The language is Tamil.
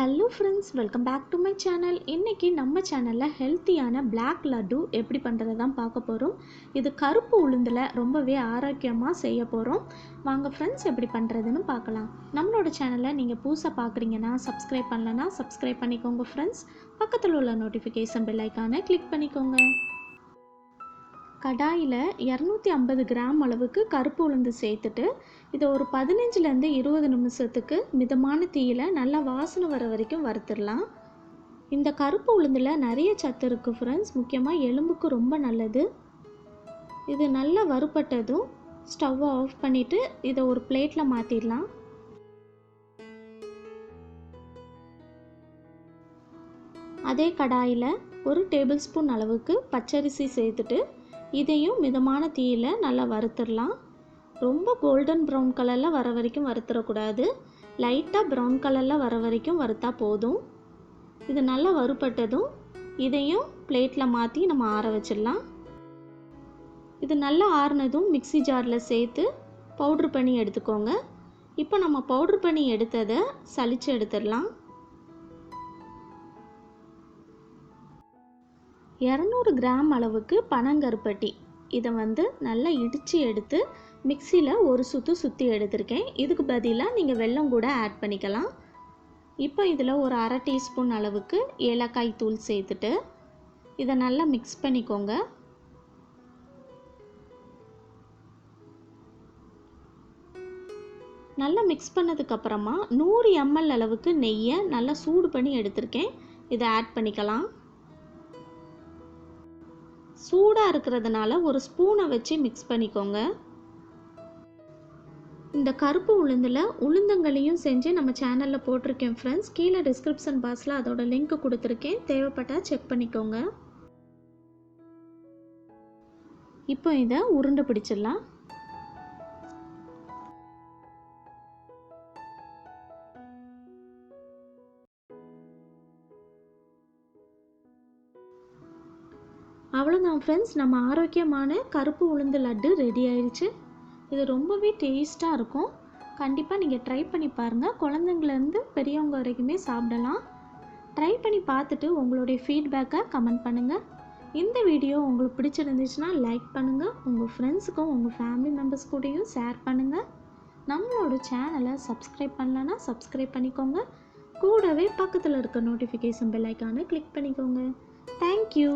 Hello friends welcome back to my channel இன்றைக்கி நம்ம சேனலில் ஹெல்த்தியான பிளாக் லட்டு எப்படி பண்ணுறது தான் பார்க்க போகிறோம் இது கருப்பு உளுந்தில் ரொம்பவே ஆரோக்கியமாக செய்ய போகிறோம் வாங்க ஃப்ரெண்ட்ஸ் எப்படி பண்ணுறதுன்னு பார்க்கலாம். நம்மளோட சேனலை நீங்கள் புதுசாக பார்க்குறீங்கன்னா சப்ஸ்கிரைப் பண்ணலன்னா சப்ஸ்கிரைப் பண்ணிக்கோங்க ஃப்ரெண்ட்ஸ் பக்கத்தில் உள்ள நோட்டிஃபிகேஷன் பெல் ஐக்கானை கிளிக் பண்ணிக்கோங்க. கடாயில் இரநூத்தி ஐம்பது கிராம் அளவுக்கு கருப்பு உளுந்து சேர்த்துட்டு இதை ஒரு பதினஞ்சுலேருந்து இருபது நிமிஷத்துக்கு மிதமான தீயில் நல்லா வாசனை வர வரைக்கும் வறுத்துடலாம். இந்த கருப்பு உளுந்தில் நிறைய சத்து இருக்குது ஃப்ரெண்ட்ஸ் முக்கியமாக எலும்புக்கு ரொம்ப நல்லது. இது நல்லா வறுபட்டதும் ஸ்டவ்வை ஆஃப் பண்ணிவிட்டு இதை ஒரு பிளேட்டில் மாற்றிடலாம் அதே கடாயில் ஒரு டேபிள் ஸ்பூன் அளவுக்கு பச்சரிசி சேர்த்துட்டு இதையும் மிதமான தீயில் நல்லா வறுத்துடலாம். ரொம்ப கோல்டன் ப்ரௌன் கலரில் வர வரைக்கும் வறுத்துடக்கூடாது. லைட்டாக ப்ரௌன் கலரில் வர வரைக்கும் வறுத்தா போதும். இது நல்லா வறுபட்டதும் இதையும் பிளேட்டில் மாற்றி நம்ம ஆற வச்சிடலாம். இது நல்லா ஆறுனதும் மிக்சி ஜாரில் சேர்த்து பவுட்ரு பண்ணி எடுத்துக்கோங்க. இப்போ நம்ம பவுட்ரு பண்ணி எடுத்ததை சளிச்சு எடுத்துடலாம். இரநூறு கிராம் அளவுக்கு பனங்கருப்பட்டி. இதை வந்து நல்லா இடித்து எடுத்து மிக்சியில் ஒரு சுற்று சுற்றி எடுத்திருக்கேன். இதுக்கு பதிலாக நீங்கள் வெல்லம் கூட ஆட் பண்ணிக்கலாம். இப்போ இதில் ஒரு அரை டீஸ்பூன் அளவுக்கு ஏலக்காய் தூள் சேர்த்துட்டு இதை நல்லா மிக்ஸ் பண்ணிக்கோங்க. நல்லா மிக்ஸ் பண்ணதுக்கப்புறமா நூறு எம்எல் அளவுக்கு நெய்யை நல்லா சூடு பண்ணி எடுத்திருக்கேன். இதை ஆட் பண்ணிக்கலாம். சூடாக இருக்கிறதுனால ஒரு ஸ்பூனை வச்சு மிக்ஸ் பண்ணிக்கோங்க. இந்த கருப்பு உளுந்தில் உளுந்தங்களையும் செஞ்சு நம்ம சேனலில் போட்டிருக்கேன் ஃப்ரெண்ட்ஸ் கீழே டிஸ்கிரிப்ஷன் பாக்ஸில் அதோட லிங்க் கொடுத்துருக்கேன். தேவைப்பட்டால் செக் பண்ணிக்கோங்க. இப்போ இதை உருண்டை பிடிச்சிடலாம். அவ்வளோதான் ஃப்ரெண்ட்ஸ் நம்ம ஆரோக்கியமான கருப்பு உளுந்து லட்டு ரெடி ஆயிடுச்சு இது ரொம்பவே டேஸ்ட்டாக இருக்கும். கண்டிப்பாக நீங்கள் ட்ரை பண்ணி பாருங்கள் குழந்தைங்கலேருந்து பெரியவங்க வரைக்குமே சாப்பிடலாம். ட்ரை பண்ணி பார்த்துட்டு உங்களுடைய ஃபீட்பேக்கை கமெண்ட் பண்ணுங்கள் இந்த வீடியோ உங்களுக்கு பிடிச்சிருந்துச்சுன்னா லைக் பண்ணுங்கள் உங்கள் ஃப்ரெண்ட்ஸுக்கும் உங்கள் ஃபேமிலி மெம்பர்ஸ் கூடயும் ஷேர் பண்ணுங்கள் நம்மளோட சேனலை சப்ஸ்கிரைப் பண்ணலன்னா சப்ஸ்கிரைப் பண்ணிக்கோங்க. கூடவே பக்கத்தில் இருக்க நோட்டிஃபிகேஷன் பெல் ஐக்கானை கிளிக் பண்ணிக்கோங்க. Thank you